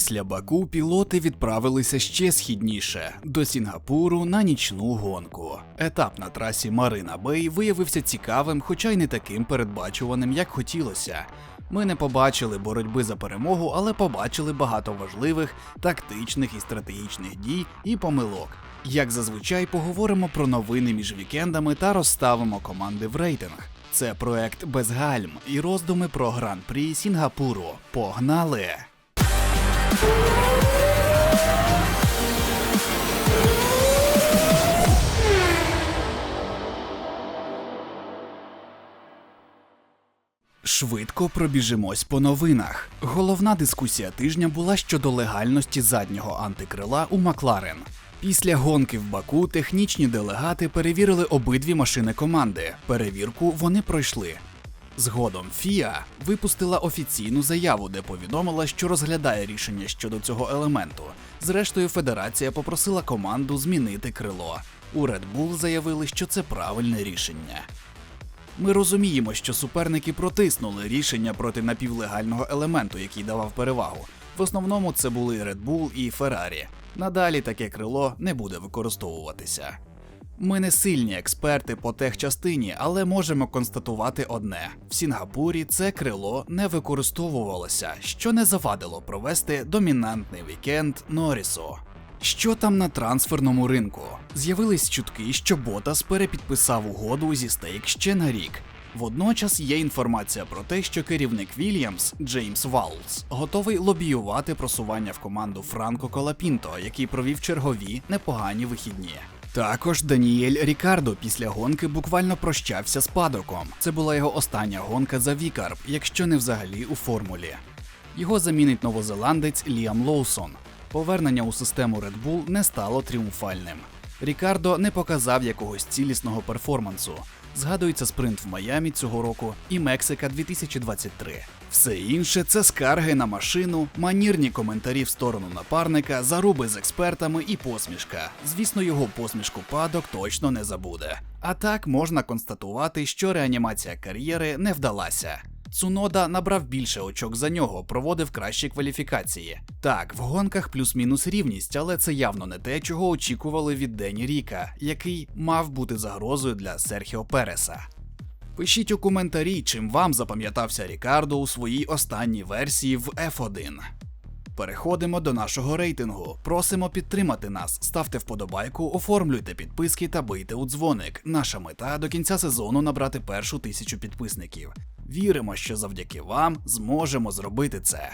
Після Баку пілоти відправилися ще східніше до Сінгапуру на нічну гонку. Етап на трасі Марина Бей виявився цікавим, хоча й не таким передбачуваним, як хотілося. Ми не побачили боротьби за перемогу, але побачили багато важливих тактичних і стратегічних дій і помилок. Як зазвичай, поговоримо про новини між вікендами та розставимо команди в рейтинг. Це проект без гальм і роздуми про гран-прі Сінгапуру. Погнали! Швидко пробіжимось по новинах. Головна дискусія тижня була щодо легальності заднього антикрила у Макларен. Після гонки в Баку технічні делегати перевірили обидві машини команди. Перевірку вони пройшли. Згодом FIA випустила офіційну заяву, де повідомила, що розглядає рішення щодо цього елементу. Зрештою, федерація попросила команду змінити крило. У Red Bull заявили, що це правильне рішення. Ми розуміємо, що суперники протиснули рішення проти напівлегального елементу, який давав перевагу. В основному це були Red Bull і Ferrari. Надалі таке крило не буде використовуватися. Ми не сильні експерти по техчастині, але можемо констатувати одне: в Сінгапурі це крило не використовувалося, що не завадило провести домінантний вікенд Норрісу. Що там на трансферному ринку? З'явились чутки, що Ботас перепідписав угоду зі стейк ще на рік. Водночас є інформація про те, що керівник Вільямс Джеймс Ваулс готовий лобіювати просування в команду Франко Колапінто, який провів чергові непогані вихідні. Також Даніель Рікардо після гонки буквально прощався з падоком. Це була його остання гонка за Вікарп, якщо не взагалі у формулі. Його замінить новозеландець Ліам Лоусон. Повернення у систему Red Bull не стало тріумфальним. Рікардо не показав якогось цілісного перформансу. Згадується спринт в Майамі цього року і Мексика 2023. Все інше це скарги на машину, манірні коментарі в сторону напарника, заруби з експертами і посмішка. Звісно, його посмішку падок точно не забуде. А так можна констатувати, що реанімація кар'єри не вдалася. Цунода набрав більше очок за нього, проводив кращі кваліфікації. Так, в гонках плюс-мінус рівність, але це явно не те, чого очікували від Дені Ріка, який мав бути загрозою для Серхіо Переса. Пишіть у коментарі, чим вам запам'ятався Рікардо у своїй останній версії в F1. Переходимо до нашого рейтингу. Просимо підтримати нас, ставте вподобайку, оформлюйте підписки та бийте у дзвоник. Наша мета до кінця сезону набрати першу тисячу підписників. Віримо, що завдяки вам зможемо зробити це.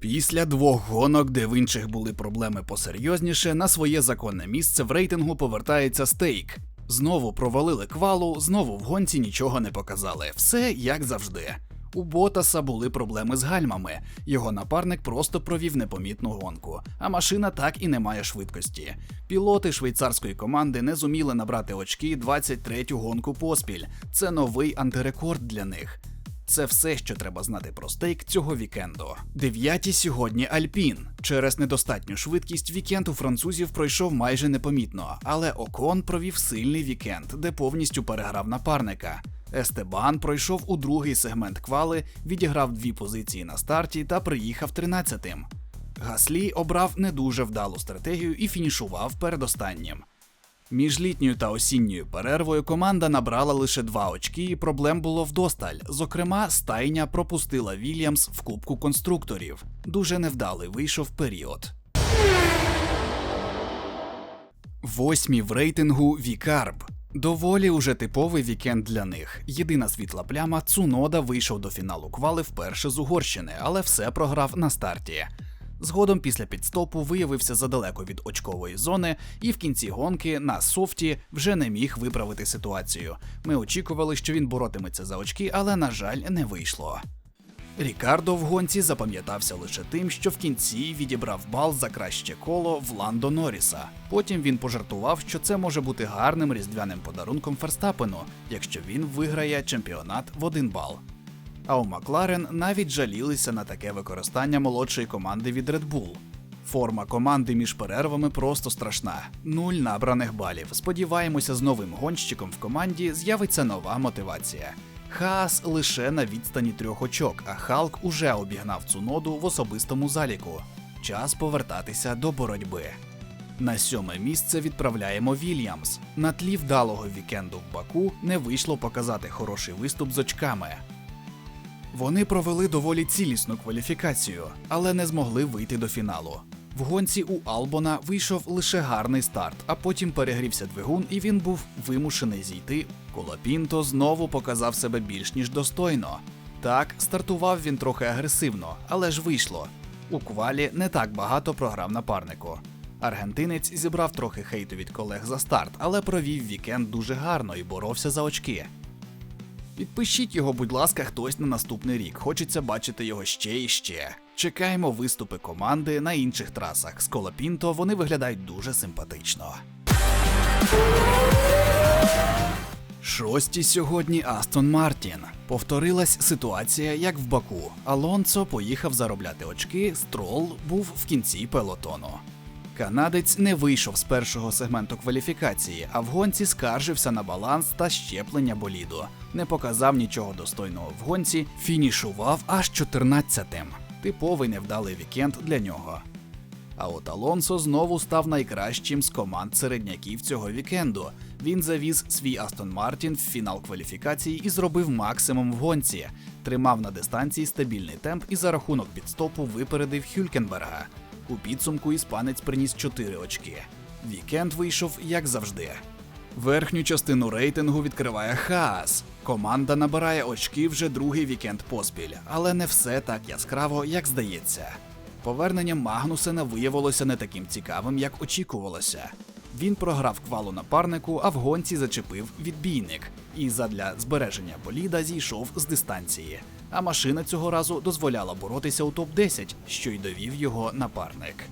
Після двох гонок, де в інших були проблеми посерйозніше, на своє законне місце в рейтингу повертається стейк. Знову провалили квалу, знову в гонці нічого не показали. Все як завжди. У Ботаса були проблеми з гальмами. Його напарник просто провів непомітну гонку, а машина так і не має швидкості. Пілоти швейцарської команди не зуміли набрати очки 23-ю гонку поспіль. Це новий антирекорд для них. Це все, що треба знати про стейк цього вікенду. Дев'яті сьогодні Альпін. Через недостатню швидкість вікенд у французів пройшов майже непомітно, але Окон провів сильний вікенд, де повністю переграв напарника. Естебан пройшов у другий сегмент квали, відіграв дві позиції на старті та приїхав 13-тим. Гаслі обрав не дуже вдалу стратегію і фінішував передостаннім. Між літньою та осінньою перервою команда набрала лише два очки, і проблем було вдосталь. Зокрема, стайня пропустила Вільямс в Кубку конструкторів. Дуже невдалий вийшов період. Восьмі в рейтингу Вікарб. Доволі уже типовий вікенд для них. Єдина світла пляма Цунода вийшов до фіналу квали вперше з Угорщини, але все програв на старті. Згодом після підстопу виявився задалеко від очкової зони, і в кінці гонки на софті вже не міг виправити ситуацію. Ми очікували, що він боротиметься за очки, але на жаль, не вийшло. Рікардо в гонці запам'ятався лише тим, що в кінці відібрав бал за краще коло в Ландо Норріса. Потім він пожартував, що це може бути гарним різдвяним подарунком Ферстапену, якщо він виграє чемпіонат в один бал. А у Макларен навіть жалілися на таке використання молодшої команди від Red Bull. Форма команди між перервами просто страшна. Нуль набраних балів. Сподіваємося, з новим гонщиком в команді з'явиться нова мотивація. Хаас лише на відстані трьох очок, а Халк уже обігнав Цуноду в особистому заліку. Час повертатися до боротьби. На сьоме місце відправляємо Вільямс. На тлі вдалого вікенду в Баку не вийшло показати хороший виступ з очками. Вони провели доволі цілісну кваліфікацію, але не змогли вийти до фіналу. В гонці у Албона вийшов лише гарний старт, а потім перегрівся двигун, і він був вимушений зійти. Колопінто знову показав себе більш ніж достойно. Так, стартував він трохи агресивно, але ж вийшло. У квалі не так багато програв напарнику. Аргентинець зібрав трохи хейту від колег за старт, але провів вікенд дуже гарно і боровся за очки. Підпишіть його, будь ласка, хтось на наступний рік. Хочеться бачити його ще і ще. Чекаємо виступи команди на інших трасах. З Колопінто вони виглядають дуже симпатично. Шості сьогодні Астон Мартін. Повторилась ситуація, як в Баку. Алонсо поїхав заробляти очки, строл був в кінці пелотону. Канадець не вийшов з першого сегменту кваліфікації, а в гонці скаржився на баланс та щеплення боліду. Не показав нічого достойного в гонці, фінішував аж 14-тим. Типовий невдалий вікенд для нього. А от Алонсо знову став найкращим з команд середняків цього вікенду. Він завіз свій Астон Мартін в фінал кваліфікації і зробив максимум в гонці. Тримав на дистанції стабільний темп і за рахунок підстопу випередив Хюлькенберга. У підсумку іспанець приніс 4 очки. Вікенд вийшов як завжди. Верхню частину рейтингу відкриває Хаас. Команда набирає очки вже другий вікенд поспіль, але не все так яскраво, як здається. Повернення Магнусена виявилося не таким цікавим, як очікувалося. Він програв квалу напарнику, а в гонці зачепив відбійник і задля збереження боліда зійшов з дистанції. А машина цього разу дозволяла боротися у топ-10, що й довів його напарник.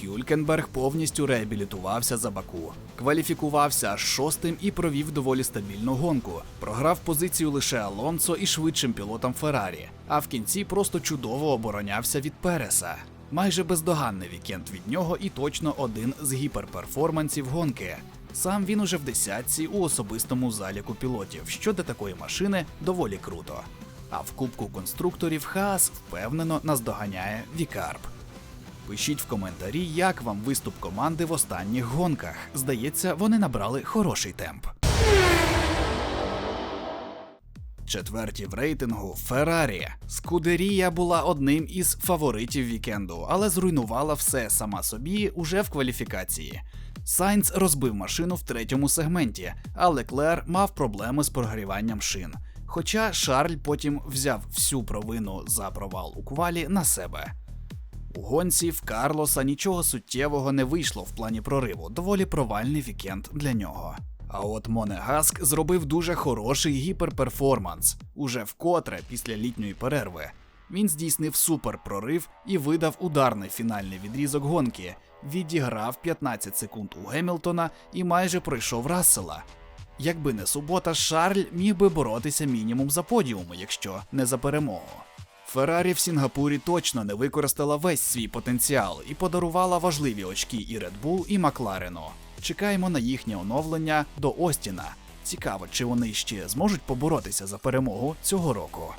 Хюлькенберг повністю реабілітувався за Баку, кваліфікувався аж шостим і провів доволі стабільну гонку. Програв позицію лише Алонсо і швидшим пілотам Феррарі, а в кінці просто чудово оборонявся від Переса. Майже бездоганний вікенд від нього і точно один з гіперперформансів гонки. Сам він уже в десятці у особистому заліку пілотів, що для такої машини доволі круто. А в кубку конструкторів Хаас впевнено наздоганяє Вікарп. Пишіть в коментарі, як вам виступ команди в останніх гонках. Здається, вони набрали хороший темп. Четверті в рейтингу Феррарі. Скудерія була одним із фаворитів вікенду, але зруйнувала все сама собі уже в кваліфікації. Сайнц розбив машину в третьому сегменті, а Леклер мав проблеми з прогріванням шин. Хоча Шарль потім взяв всю провину за провал у квалі на себе. У гонці в Карлоса нічого суттєвого не вийшло в плані прориву, доволі провальний вікенд для нього. А от Монегаск зробив дуже хороший гіперперформанс, уже вкотре після літньої перерви. Він здійснив суперпрорив і видав ударний фінальний відрізок гонки, відіграв 15 секунд у Гемілтона і майже пройшов Рассела. Якби не субота, Шарль міг би боротися мінімум за подіум, якщо не за перемогу. Феррарі в Сінгапурі точно не використала весь свій потенціал і подарувала важливі очки і Red Bull, і Макларену. Чекаємо на їхнє оновлення до Остіна. Цікаво, чи вони ще зможуть поборотися за перемогу цього року.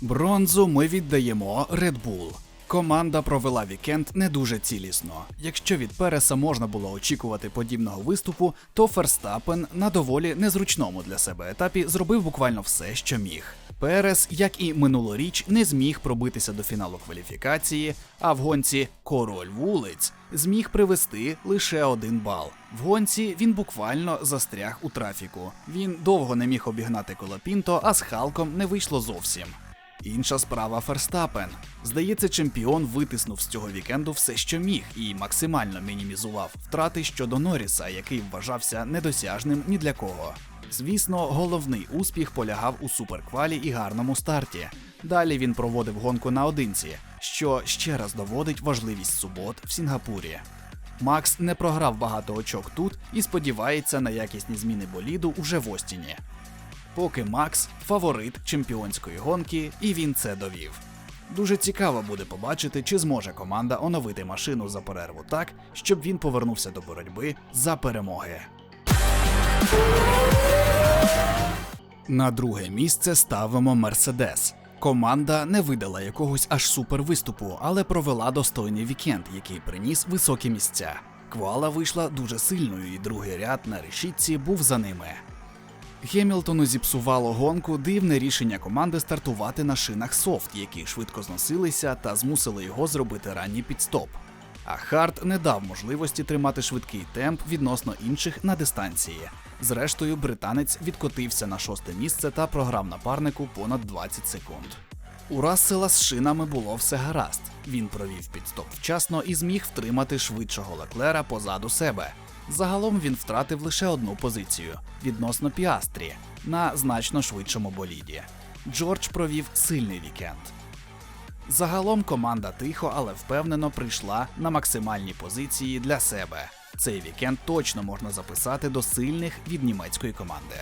Бронзу ми віддаємо Red Bull. Команда провела вікенд не дуже цілісно. Якщо від Переса можна було очікувати подібного виступу, то Ферстапен на доволі незручному для себе етапі зробив буквально все, що міг. Перес, як і минулоріч, не зміг пробитися до фіналу кваліфікації, а в гонці Король вулиць зміг привести лише один бал. В гонці він буквально застряг у трафіку. Він довго не міг обігнати Колопінто, а з Халком не вийшло зовсім. Інша справа Ферстапен. Здається, чемпіон витиснув з цього вікенду все, що міг, і максимально мінімізував втрати щодо Норріса, який вважався недосяжним ні для кого. Звісно, головний успіх полягав у суперквалі і гарному старті. Далі він проводив гонку наодинці, що ще раз доводить важливість субот в Сінгапурі. Макс не програв багато очок тут і сподівається на якісні зміни боліду уже в Остіні. Поки Макс фаворит чемпіонської гонки, і він це довів. Дуже цікаво буде побачити, чи зможе команда оновити машину за перерву так, щоб він повернувся до боротьби за перемоги. На друге місце ставимо Мерседес. Команда не видала якогось аж супер виступу, але провела достойний вікенд, який приніс високі місця. Квала вийшла дуже сильною, і другий ряд на решітці був за ними. Гемілтону зіпсувало гонку дивне рішення команди стартувати на шинах софт, які швидко зносилися та змусили його зробити ранній підстоп. А Харт не дав можливості тримати швидкий темп відносно інших на дистанції. Зрештою, британець відкотився на шосте місце та програв напарнику понад 20 секунд. У Рассела з шинами було все гаразд. Він провів підстоп вчасно і зміг втримати швидшого Леклера позаду себе. Загалом він втратив лише одну позицію відносно Піастрі на значно швидшому боліді. Джордж провів сильний вікенд. Загалом команда тихо, але впевнено прийшла на максимальні позиції для себе. Цей вікенд точно можна записати до сильних від німецької команди.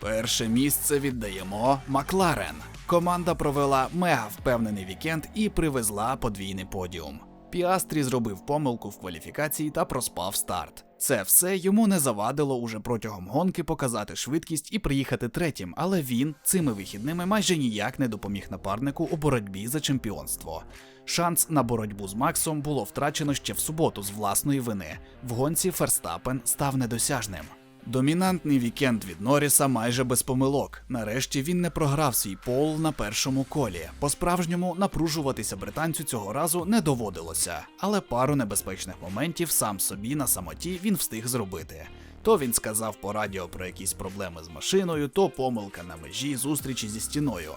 Перше місце віддаємо Макларен. Команда провела мега впевнений вікенд і привезла подвійний подіум. Піастрі зробив помилку в кваліфікації та проспав старт. Це все йому не завадило уже протягом гонки показати швидкість і приїхати третім, але він цими вихідними майже ніяк не допоміг напарнику у боротьбі за чемпіонство. Шанс на боротьбу з Максом було втрачено ще в суботу з власної вини. В гонці Ферстапен став недосяжним. Домінантний вікенд від Норріса майже без помилок. Нарешті він не програв свій пол на першому колі. По-справжньому напружуватися британцю цього разу не доводилося, але пару небезпечних моментів сам собі на самоті він встиг зробити. То він сказав по радіо про якісь проблеми з машиною, то помилка на межі зустрічі зі стіною.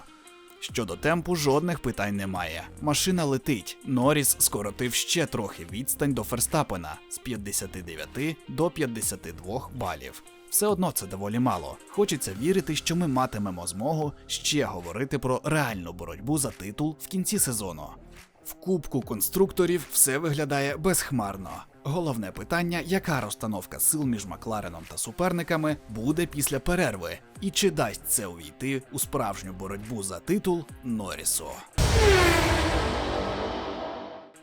Щодо темпу, жодних питань немає. Машина летить. Норріс скоротив ще трохи відстань до Ферстапена з 59 до 52 балів. Все одно це доволі мало. Хочеться вірити, що ми матимемо змогу ще говорити про реальну боротьбу за титул в кінці сезону. В кубку конструкторів все виглядає безхмарно. Головне питання, яка розстановка сил між Маклареном та суперниками буде після перерви, і чи дасть це увійти у справжню боротьбу за титул Норрісу.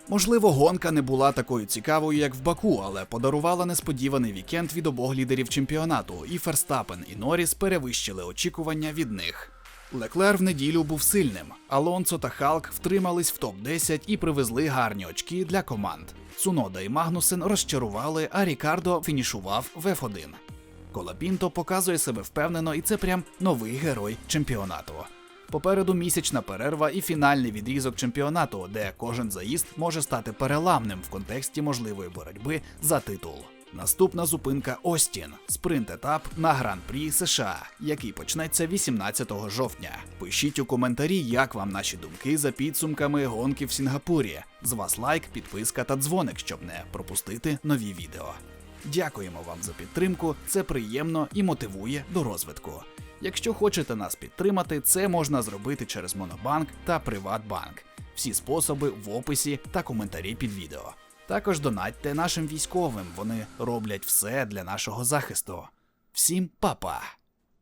Можливо, гонка не була такою цікавою, як в Баку, але подарувала несподіваний вікенд від обох лідерів чемпіонату, і Ферстапен і Норріс перевищили очікування від них. Леклер в неділю був сильним. Алонсо та Халк втримались в топ-10 і привезли гарні очки для команд. Цунода і Магнусен розчарували, а Рікардо фінішував в F1. Колапінто показує себе впевнено, і це прям новий герой чемпіонату. Попереду місячна перерва і фінальний відрізок чемпіонату, де кожен заїзд може стати переламним в контексті можливої боротьби за титул. Наступна зупинка Остін спринт-етап на гран-прі США, який почнеться 18 жовтня. Пишіть у коментарі, як вам наші думки за підсумками гонки в Сінгапурі. З вас лайк, підписка та дзвоник, щоб не пропустити нові відео. Дякуємо вам за підтримку, це приємно і мотивує до розвитку. Якщо хочете нас підтримати, це можна зробити через Монобанк та Приватбанк. Всі способи в описі та коментарі під відео. Також донатьте нашим військовим, вони роблять все для нашого захисту. Всім па-па!